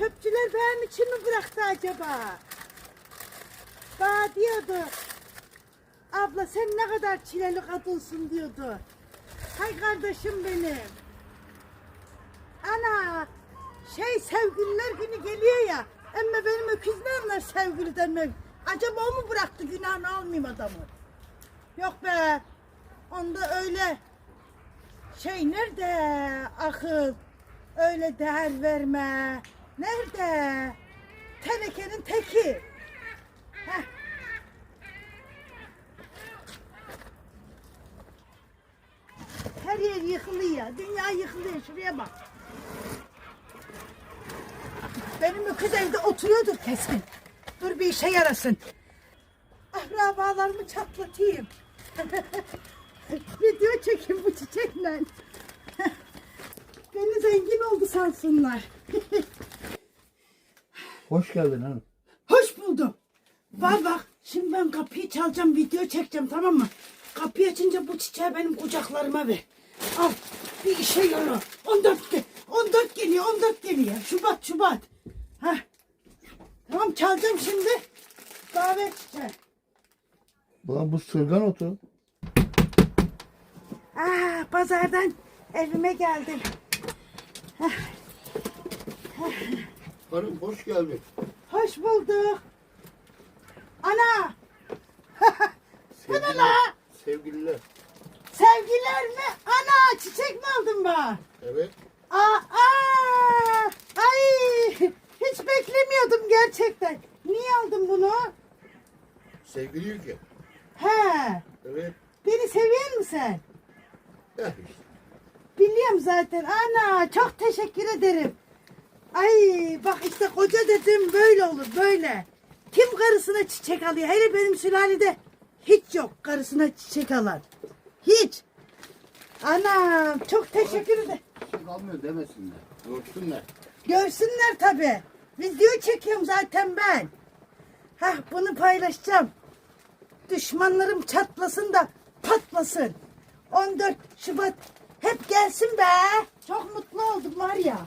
çöpçüler benim için mi bıraktı acaba? Bana diyordu. Abla sen ne kadar çileli kadınsın diyordu. Hay kardeşim benim. Ana şey sevgililer günü geliyor ya. Ama benim öküz ne anlar sevgiliden mi? Acaba o mu bıraktı günahını almayayım adamı? Yok be. Onda öyle şey nerede akıl? Öyle değer verme. Nerede? Tenekenin teki. Heh. Her yer yıkılıyor. Dünya yıkılıyor. Şuraya bak. Benim öküz evde oturuyordur kesin. Dur bir işe yarasın. Akrabalarımı çatlatayım. Video çekeyim bu çiçekle. Beni zengin oldu sansınlar. Hoş geldin hanım. Hoş buldum. Bak bak şimdi ben kapıyı çalacağım video çekeceğim tamam mı? Kapıyı açınca bu çiçeği benim kucaklarıma ver. Al bir işe yara. 14 ge- 14 geliyor 14 geliyor. Şubat Şubat. Heh. Tamam çalacağım şimdi. Davet çiçeği. Ulan bu sırgan otu. Aa, pazardan evime geldim. Hanım hoş geldin. Hoş bulduk. Ana Sevgililer. Sevgililer. sevgiler mi? Ana çiçek mi aldın bana? Evet. Aa, aa, ay hiç beklemiyordum gerçekten. Niye aldın bunu? Sevgili Yüce. He, Evet. beni seviyor musun sen? Ya işte. Biliyorum zaten. Ana çok teşekkür ederim. Ay bak işte koca dedim böyle olur böyle. Kim karısına çiçek alıyor? Hele benim sülalede hiç yok karısına çiçek alan. Hiç. Anam çok teşekkür ederim. Çiçek almıyor demesinler. Görsünler. Görsünler tabi. Video çekiyorum zaten ben. Hah bunu paylaşacağım. Düşmanlarım çatlasın da patlasın. 14 Şubat hep gelsin be. Çok mutlu oldum var ya.